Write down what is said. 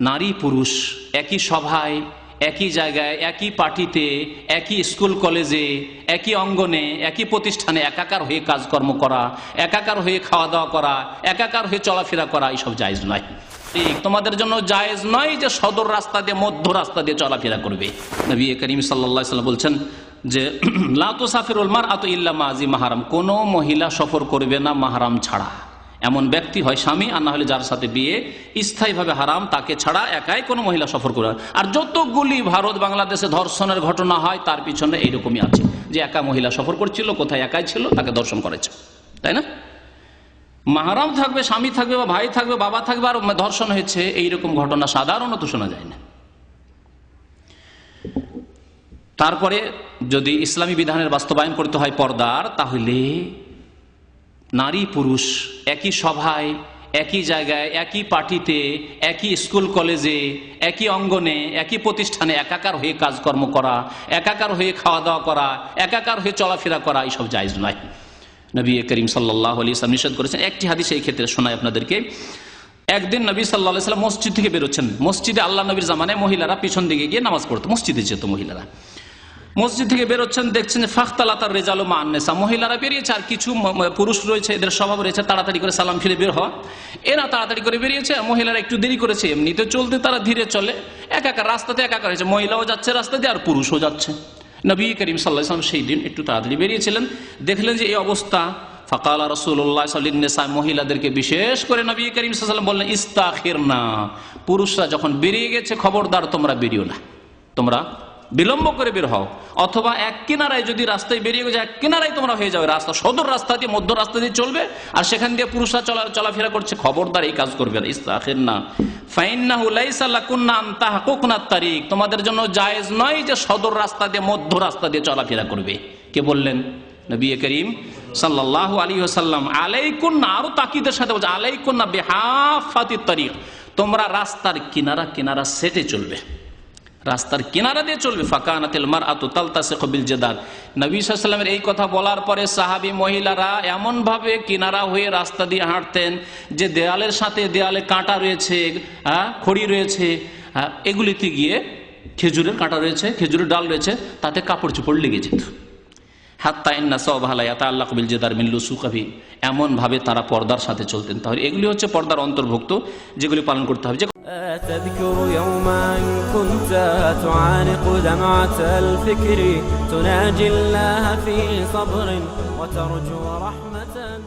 নারী পুরুষ একই সভায়, একই জায়গায়, একই পার্টিতে, একই স্কুল কলেজে, একই অঙ্গনে, একই প্রতিষ্ঠানে একাকার হয়ে কাজকর্ম করা, একাকার হয়ে খাওয়া দাওয়া করা, একাকার হয়ে চলাফেরা করা, এইসব জায়েজ নয়। তোমাদের জন্য জায়েজ নয় যে সদর রাস্তা দিয়ে, মধ্য রাস্তা দিয়ে চলাফেরা করবে। নবী করিম সাল্লা সাল্লাম বলছেন যে লাতো সাফিরুল মার আত ইল্লা মাজি মাহারাম কোনো মহিলা সফর করবে না মাহারাম ছাড়া। এমন ব্যক্তি হয় স্বামী, আর না হলে যার সাথে বিয়ে, স্থায়ীভাবে হারাম, তাকে ছাড়া একাই কোনো মহিলা সফর করে। আর যতগুলি ভারত বাংলাদেশে ধর্ষণের ঘটনা হয়, তার পিছনে এইরকমই আছে, যে একা মহিলা সফর করছিল, কোথায় একাই ছিল, তাকে দর্শন করেছে। তাই না? মাহারাম থাকবে, স্বামী থাকবে বা ভাই থাকবে, বাবা থাকবে, আর ধর্ষণ হয়েছে, এইরকম ঘটনা সাধারণত শোনা যায় না। তারপরে যদি ইসলামী বিধানের বাস্তবায়ন করতে হয় পর্দার, তাহলে নারী পুরুষ একই সভায়, একই জায়গায়, একই পার্টিতে, একই স্কুল কলেজে, একই অঙ্গনে, একই প্রতিষ্ঠানে একাকার হয়ে কাজকর্ম করা, একাকার হয়ে খাওয়া দাওয়া করা, একাকার হয়ে চলাফেরা করা, এইসব জায়জ নয়। নবী করিম সাল্লাহ আলী ইসলাম নিষেধ করেছেন, একটি হাদিস এই ক্ষেত্রে শোনায় আপনাদেরকে। একদিন নবী সাল্লাহ সাল্লাম মসজিদ থেকে বেরোচ্ছেন। মসজিদে আল্লাহ নবীর জামানায় মহিলারা পিছন দিকে গিয়ে নামাজ পড়তো। মসজিদে যেত মহিলারা। মসজিদ থেকে বেরোচ্ছেন, দেখছেন ফাখতালাতার রেজালো মা আন্নেসা মহিলারা বেরিয়েছে, আর কিছু পুরুষ রয়েছে, এদের স্বভাব রয়েছে, তাড়াতাড়ি করে সালাম ফিরে বের হওয়া। এরা তাড়াতাড়ি করে বেরিয়েছে, মহিলারা একটু দেরি করেছে, এমনিতে চলতে তারা ধীরে চলে। এক একা, রাস্তাতে একা হয়েছে মহিলাও যাচ্ছে রাস্তা দিয়ে, আর পুরুষও যাচ্ছে। নবী করিম সাল্লাহ সাল্লাম সেই দিন একটু তাড়াতাড়ি বেরিয়েছিলেন, দেখলেন যে এই অবস্থা। ফাকালা রসুল্লাহ সাল্লিনেসা মহিলাদেরকে বিশেষ করে নবী করিম সাল্লাম বললেন ইস্তাখির না পুরুষরা যখন বেরিয়ে গেছে, খবরদার তোমরা বেরিও না। তোমরা বিলম্ব করে বের হও। অথবা এক কিনারায় যদি রাস্তায় বেরিয়ে গেছে এক কিনারায় তোমরা হয়ে যাবে রাস্তা সদর রাস্তা দিয়ে মধ্য রাস্তা দিয়ে চলবে, আর সেখান দিয়ে পুরুষরা চলা চলাফেরা করছে, খবরদার এই কাজ করবে না। ইস্তাখির না। তারিক। তোমাদের জন্য জায়েজ নয় যে সদর রাস্তা দিয়ে মধ্য রাস্তা দিয়ে চলাফেরা করবে। কে বললেন? নবী করিম সাল্লাল্লাহু আলাইহি ওয়াসাল্লাম, আলাইকুন্না আরও তাকিদের সাথে বলছে, আলাইকুন্না বিহাফাতি তারিক। তোমরা রাস্তার কিনারা কিনারা সেটে চলবে। রাস্তার কিনারা দিয়ে চলবে। ফাঁকানাতিল মার আতু তালতাসে কবিল জেদার নবী সাল্লামের এই কথা বলার পরে সাহাবি মহিলারা এমন ভাবে কিনারা হয়ে রাস্তা দিয়ে হাঁটতেন যে দেয়ালের সাথে দেয়ালে কাঁটা রয়েছে খড়ি রয়েছে এগুলিতে গিয়ে খেজুরের কাঁটা রয়েছে, খেজুরের ডাল রয়েছে, তাতে কাপড় চোপড় লেগে যেত। হাত্তা ইন্না সবাহালায়াতা আল্লাহ কবিল জেদার মিল্লু সুকাভি এমনভাবে তারা পর্দার সাথে চলতেন। তাহলে এগুলি হচ্ছে পর্দার অন্তর্ভুক্ত, যেগুলি পালন করতে হবে। যে تذكر يوما كنت تعانق دمعة الفكر تناجي الله في صبر وترجو رحمة.